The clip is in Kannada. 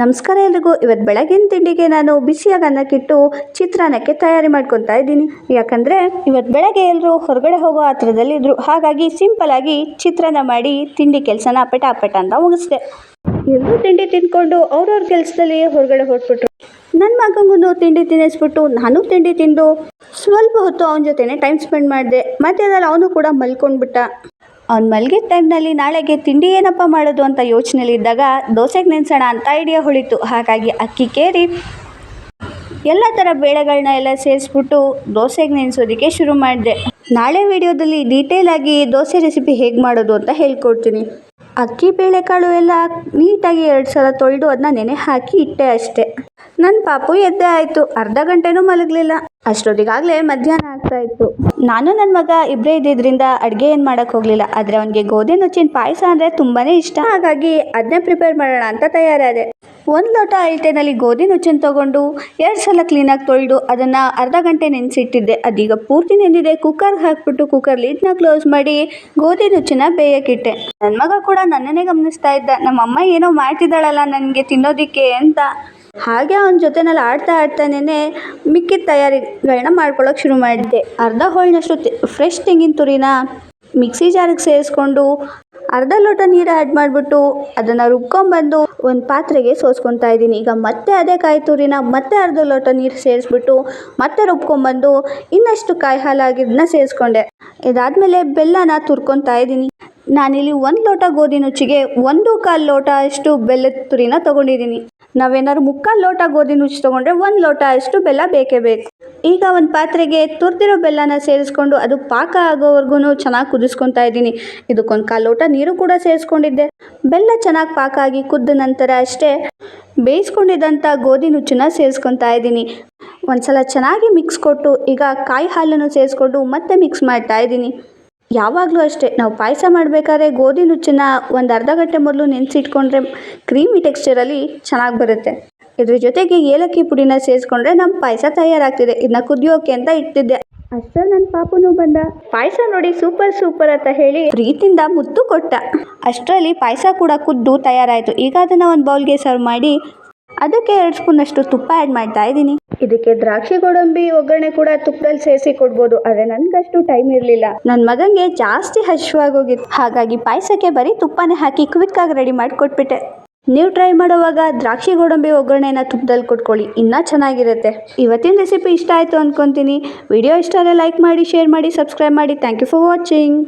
ನಮಸ್ಕಾರ ಎಲ್ರಿಗೂ. ಇವತ್ತು ಬೆಳಗಿನ ತಿಂಡಿಗೆ ನಾನು ಬಿಸಿಯಾಗಿ ಅನ್ನಕ್ಕಿಟ್ಟು ಚಿತ್ರಾನ್ನಕ್ಕೆ ತಯಾರಿ ಮಾಡ್ಕೊತಾ ಇದ್ದೀನಿ. ಯಾಕಂದರೆ ಇವತ್ತು ಬೆಳಗ್ಗೆ ಎಲ್ಲರೂ ಹೊರಗಡೆ ಹೋಗೋ ಹತ್ರದಲ್ಲಿದ್ದರು ಹಾಗಾಗಿ ಸಿಂಪಲಾಗಿ ಚಿತ್ರಾನ್ನ ಮಾಡಿ ತಿಂಡಿ ಕೆಲಸನ ಪಟ ಅಪಟ ಅಂತ ಮುಗಿಸ್ದೆ. ಎಲ್ಲರೂ ತಿಂಡಿ ತಿಂದ್ಕೊಂಡು ಅವ್ರವ್ರ ಕೆಲಸದಲ್ಲಿ ಹೊರಗಡೆ ಹೊರಟ್ಬಿಟ್ರು ನನ್ನ ಮಗಂಗೂ ತಿಂಡಿ ತಿನ್ನಿಸ್ಬಿಟ್ಟು ನಾನು ತಿಂಡಿ ತಿಂದು ಸ್ವಲ್ಪ ಹೊತ್ತು ಅವನ ಜೊತೆನೆ ಟೈಮ್ ಸ್ಪೆಂಡ್ ಮಾಡಿದೆ. ಮಧ್ಯದಲ್ಲಿ ಅವನು ಕೂಡ ಮಲ್ಕೊಂಡ್ಬಿಟ್ಟ. ಅವ್ನು ಮಲಗಿದ ಟೈಮ್ನಲ್ಲಿ ನಾಳೆಗೆ ತಿಂಡಿ ಏನಪ್ಪ ಮಾಡೋದು ಅಂತ ಯೋಚನೆಯಲ್ಲಿದ್ದಾಗ ದೋಸೆಗೆ ನೆನೆಸೋಣ ಅಂತ ಐಡಿಯಾ ಹೊಳಿತು. ಹಾಗಾಗಿ ಅಕ್ಕಿ ಕೇರಿ ಎಲ್ಲ ಥರ ಬೇಳೆಗಳನ್ನ ಎಲ್ಲ ಸೇರಿಸ್ಬಿಟ್ಟು ದೋಸೆಗೆ ನೆನೆಸೋದಕ್ಕೆ ಶುರು ಮಾಡಿದೆ. ನಾಳೆ ವಿಡಿಯೋದಲ್ಲಿ ಡೀಟೇಲಾಗಿ ದೋಸೆ ರೆಸಿಪಿ ಹೇಗೆ ಮಾಡೋದು ಅಂತ ಹೇಳ್ಕೊಡ್ತೀನಿ. ಅಕ್ಕಿ ಬೇಳೆಕಾಳು ಎಲ್ಲ ನೀಟಾಗಿ ಎರಡು ಸಲ ತೊಳೆದು ಅದನ್ನ ನೆನೆ ಹಾಕಿ ಇಟ್ಟೆ ಅಷ್ಟೇ. ನನ್ನ ಪಾಪು ಎದ್ದೆ ಆಯಿತು. ಅರ್ಧ ಗಂಟೆನೂ ಮಲಗಲಿಲ್ಲ. ಅಷ್ಟೊತ್ತಿಗಾಗಲೇ ಮಧ್ಯಾಹ್ನ ಆಗ್ತಾ ಇತ್ತು. ನಾನು ನನ್ನ ಮಗ ಇಬ್ಬರೇ ಇದ್ದಿದ್ದರಿಂದ ಅಡುಗೆ ಏನು ಮಾಡೋಕ್ಕೆ ಹೋಗಲಿಲ್ಲ. ಆದರೆ ಅವನಿಗೆ ಗೋಧಿ ನುಚ್ಚಿನ ಪಾಯಸ ಅಂದರೆ ತುಂಬಾ ಇಷ್ಟ. ಹಾಗಾಗಿ ಅದನ್ನೇ ಪ್ರಿಪೇರ್ ಮಾಡೋಣ ಅಂತ ತಯಾರಾದೆ. ಒಂದು ಲೋಟ ಅಳತೆನಲ್ಲಿ ಗೋಧಿ ನುಚ್ಚನ್ನು ತೊಗೊಂಡು ಎರಡು ಸಲ ಕ್ಲೀನಾಗಿ ತೊಳೆದು ಅದನ್ನು ಅರ್ಧ ಗಂಟೆ ನೆನೆಸಿಟ್ಟಿದ್ದೆ. ಅದೀಗ ಪೂರ್ತಿ ನೆಂದಿದೆ. ಕುಕ್ಕರ್ಗೆ ಹಾಕ್ಬಿಟ್ಟು ಕುಕ್ಕರ್ ಲೀಡ್ನ ಕ್ಲೋಸ್ ಮಾಡಿ ಗೋಧಿ ನುಚ್ಚನ್ನ ಬೇಯಕ್ಕಿಟ್ಟೆ ನನ್ನ ಮಗ ಕೂಡ ನನ್ನನ್ನೇ ಗಮನಿಸ್ತಾ ಇದ್ದ. ನಮ್ಮಮ್ಮ ಏನೋ ಮಾಡ್ತಿದ್ದಾಳಲ್ಲ ನನಗೆ ತಿನ್ನೋದಕ್ಕೆ ಅಂತ. ಹಾಗೆ ಅವನ ಜೊತೆನಲ್ಲಿ ಆಡ್ತಾ ಆಡ್ತಾನೇ ಮಿಕ್ಕಿದ ತಯಾರಿಗಳನ್ನ ಮಾಡ್ಕೊಳ್ಳೋಕೆ ಶುರು ಮಾಡಿದ್ದೆ. ಅರ್ಧ ಹೋಳಿನಷ್ಟು ಫ್ರೆಶ್ ತೆಂಗಿನ ತುರಿನ ಮಿಕ್ಸಿ ಜಾರಿಗೆ ಸೇರಿಸ್ಕೊಂಡು ಅರ್ಧ ಲೋಟ ನೀರು ಆ್ಯಡ್ ಮಾಡಿಬಿಟ್ಟು ಅದನ್ನು ರುಬ್ಕೊಂಬಂದು ಒಂದು ಪಾತ್ರೆಗೆ ಸೋಸ್ಕೊತಾ ಇದ್ದೀನಿ. ಈಗ ಮತ್ತೆ ಅದೇ ಕಾಯಿ ತುರಿನ ಮತ್ತೆ ಅರ್ಧ ಲೋಟ ನೀರು ಸೇರಿಸ್ಬಿಟ್ಟು ಮತ್ತೆ ರುಬ್ಕೊಂಬಂದು ಇನ್ನಷ್ಟು ಕಾಯಿ ಹಾಲಾಗಿದ್ದನ್ನ ಸೇರಿಸ್ಕೊಂಡೆ. ಇದಾದಮೇಲೆ ಬೆಲ್ಲನ ತುರ್ಕೊತಾ ಇದ್ದೀನಿ. ನಾನಿಲ್ಲಿ ಒಂದು ಲೋಟ ಗೋಧಿ ನುಚ್ಚಿಗೆ ಒಂದು ಕಾಲು ಲೋಟ ಅಷ್ಟು ಬೆಲ್ಲದ ತುರಿನ ತೊಗೊಂಡಿದ್ದೀನಿ. ನಾವೇನಾದ್ರು ಮುಕ್ಕಾಲು ಲೋಟ ಗೋಧಿ ನುಚ್ಚು ತೊಗೊಂಡ್ರೆ ಒಂದು ಲೋಟ ಅಷ್ಟು ಬೆಲ್ಲ ಬೇಕೇ ಬೇಕು. ಈಗ ಒಂದು ಪಾತ್ರೆಗೆ ತುರಿದಿರೋ ಬೆಲ್ಲನ ಸೇರಿಸ್ಕೊಂಡು ಅದು ಪಾಕ ಆಗೋವರೆಗೂ ಚೆನ್ನಾಗಿ ಕುದಿಸ್ಕೊತಾ ಇದ್ದೀನಿ. ಇದಕ್ಕೊಂದು ಕಾಲು ಲೋಟ ನೀರು ಕೂಡ ಸೇರಿಸ್ಕೊಂಡಿದ್ದೆ. ಬೆಲ್ಲ ಚೆನ್ನಾಗಿ ಪಾಕ ಆಗಿ ಕುದ್ದ ನಂತರ ಅಷ್ಟೇ ಬೇಯಿಸ್ಕೊಂಡಿದ್ದಂಥ ಗೋಧಿ ನುಚ್ಚನ್ನ ಸೇರಿಸ್ಕೊತಾ ಇದ್ದೀನಿ. ಒಂದ್ಸಲ ಚೆನ್ನಾಗಿ ಮಿಕ್ಸ್ ಕೊಟ್ಟು ಈಗ ಕಾಯಿ ಹಾಲನ್ನು ಸೇರಿಸ್ಕೊಂಡು ಮತ್ತೆ ಮಿಕ್ಸ್ ಮಾಡ್ತಾ ಇದ್ದೀನಿ. ಯಾವಾಗಲೂ ಅಷ್ಟೇ, ನಾವು ಪಾಯಸ ಮಾಡಬೇಕಾದ್ರೆ ಗೋಧಿ ನುಚ್ಚನ್ನ ಒಂದು ಅರ್ಧ ಗಂಟೆ ಮೊದಲು ನೆನೆಸಿಟ್ಕೊಂಡ್ರೆ ಕ್ರೀಮಿ ಟೆಕ್ಸ್ಚರಲ್ಲಿ ಚೆನ್ನಾಗಿ ಬರುತ್ತೆ. ಇದ್ರ ಜೊತೆಗೆ ಏಲಕ್ಕಿ ಪುಡಿನ ಸೇರಿಸ್ಕೊಂಡ್ರೆ ನಮ್ಮ ಪಾಯಸ ತಯಾರಾಗ್ತಿದೆ. ಇದನ್ನ ಕುದಿಯೋಕೆ ಅಂತ ಇಟ್ಟಿದ್ದೆ. ಅಷ್ಟೇ ನನ್ನ ಪಾಪುನು ಬಂದ. ಪಾಯಸ ನೋಡಿ ಸೂಪರ್ ಸೂಪರ್ ಅಂತ ಹೇಳಿ. ಪ್ರೀತಿಯಿಂದ ಮುತ್ತು ಕೊಟ್ಟ. ಅಷ್ಟರಲ್ಲಿ ಪಾಯಸ ಕೂಡ ಕುದ್ದು ತಯಾರಾಯಿತು. ಈಗ ಅದನ್ನು ಒಂದು ಬೌಲ್ಗೆ ಸರ್ವ್ ಮಾಡಿ ಅದಕ್ಕೆ ಎರಡು ಸ್ಪೂನಷ್ಟು ತುಪ್ಪ ಆ್ಯಡ್ ಮಾಡ್ತಾ ಇದ್ದೀನಿ. ಇದಕ್ಕೆ ದ್ರಾಕ್ಷಿ ಗೋಡಂಬಿ ಒಗ್ಗರಣೆ ಕೂಡ ತುಪ್ಪದಲ್ಲಿ ಸೇರಿಸಿ ಕೊಡ್ಬೋದು. ಆದರೆ ನನಗಷ್ಟು ಟೈಮ್ ಇರಲಿಲ್ಲ. ನನ್ನ ಮಗನಿಗೆ ಜಾಸ್ತಿ ಹಶ್ವಾಗೋಗಿತ್ತು ಹಾಗಾಗಿ ಪಾಯಸಕ್ಕೆ ಬರೀ ತುಪ್ಪನೇ ಹಾಕಿ ಕ್ವಿಕ್ಕಾಗಿ ರೆಡಿ ಮಾಡಿ ಕೊಟ್ಬಿಟ್ಟೆ ನೀವು ಟ್ರೈ ಮಾಡುವಾಗ ದ್ರಾಕ್ಷಿ ಗೋಡಂಬಿ ಒಗ್ಗರಣೆನ ತುಪ್ಪದಲ್ಲಿ ಕೊಟ್ಕೊಳ್ಳಿ, ಇನ್ನೂ ಚೆನ್ನಾಗಿರುತ್ತೆ. ಇವತ್ತಿನ ರೆಸಿಪಿ ಇಷ್ಟ ಆಯಿತು ಅಂದ್ಕೊತೀನಿ ವಿಡಿಯೋ ಇಷ್ಟ ಆದರೆ ಲೈಕ್ ಮಾಡಿ ಶೇರ್ ಮಾಡಿ ಸಬ್ಸ್ಕ್ರೈಬ್ ಮಾಡಿ. Thank you for watching